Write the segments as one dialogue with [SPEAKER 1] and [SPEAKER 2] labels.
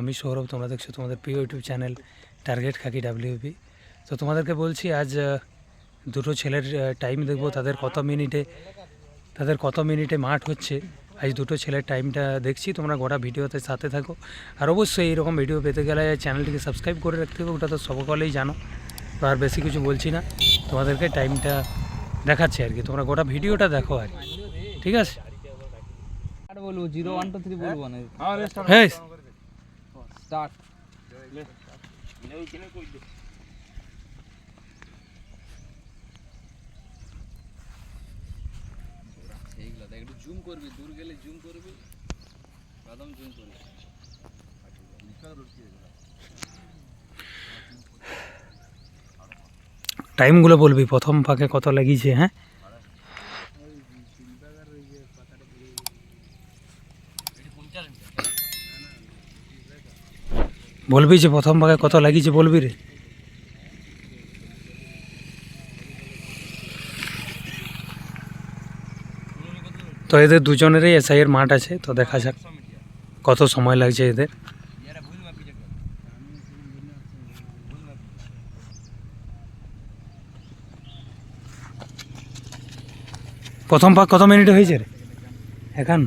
[SPEAKER 1] আমি সৌরভ তোমরা দেখছ তোমাদের প্রিয় YouTube channel target khaki WP তো তোমাদেরকে বলছি আজ দুটো ছেলের টাইম দেখব তাদের কত মিনিটে তাদের কত মিনিটে মাঠ হচ্ছে। আজ দুটো ছেলের টাইমটা দেখছি তোমরা গোটা ভিডিওতে সাথে থাকো। আর অবশ্যই এইরকম ভিডিও পেতে গেলে চ্যানেলটিকে সাবস্ক্রাইব করে রাখতে হবে ওটা তো সকলেই জানো। তো আর বেশি কিছু বলছি না তোমাদেরকে টাইমটা দেখাচ্ছি আর কি। তোমরা গোটা ভিডিওটা দেখো আর কি। ঠিক আছে?
[SPEAKER 2] বলব জিরো ওয়ান টু থ্রি বলব না?
[SPEAKER 1] হ্যাঁ
[SPEAKER 2] স্টার্ট সেইগুলো দেখ একটু জুম করবি দূর গেলে জুম করবি। একদম জুম করবি
[SPEAKER 1] টাইমগুলো বলবি প্রথম ফাঁকে কত লাগিয়েছে হ্যাঁ? বলবি যে প্রথম পাকে কত লাগিয়েছে বলবি রে? তো এদের দুজনেরই এসআইয়ের মাঠ আছে, তো দেখা যাক কত সময় লাগছে এদের। প্রথম পাক কত মিনিট হয়েছে রে? একান্ন।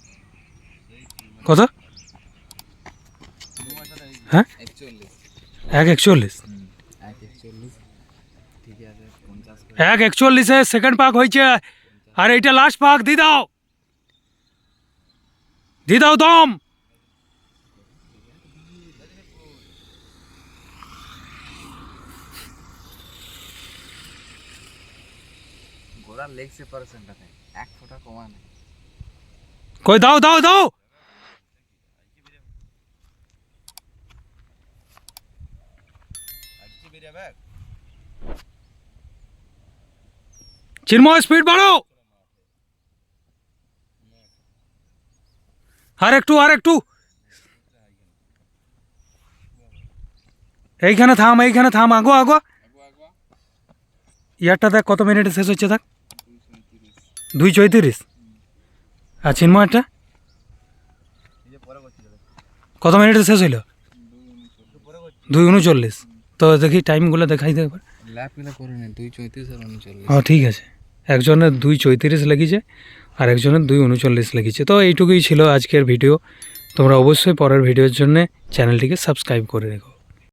[SPEAKER 1] কত? হ্যাঁ? এক একচল্লিশ।
[SPEAKER 2] এক একচল্লিশ
[SPEAKER 1] সেকেন্ড পাক হয়েছে। আর এইটা লাস্ট পাক দি দাও। দি দাও দম।
[SPEAKER 2] ঘোড়ার লেগ সেপারেশনটা এক ফোঁটা কমা নেই।
[SPEAKER 1] কই দাও দাও দাও। চিন্ময় স্পিড বাড়ো। আর একটু আর একটু এইখানে থাম এইখানে থাম। আগো আগো। ইয়ারটা দেখ কত মিনিটে শেষ হচ্ছে, দেখ। দুই চৌত্রিশ। আর চিন্ময়টা কত মিনিটে শেষ হইল? দুই উনচল্লিশ। তো দেখি টাইমগুলো দেখাই দেবে
[SPEAKER 2] ল্যাপগুলো করে নিন দুই চৌত্রিশ আর উনচল্লিশ।
[SPEAKER 1] হ্যাঁ ঠিক আছে। একজনের দুই চৈত্রিশ লেগেছে আর একজনের দুই উনচল্লিশ লেগেছে। তো এইটুকুই ছিল আজকের ভিডিও। তোমরা অবশ্যই পরের ভিডিওর জন্য চ্যানেলটিকে সাবস্ক্রাইব করে রেখো।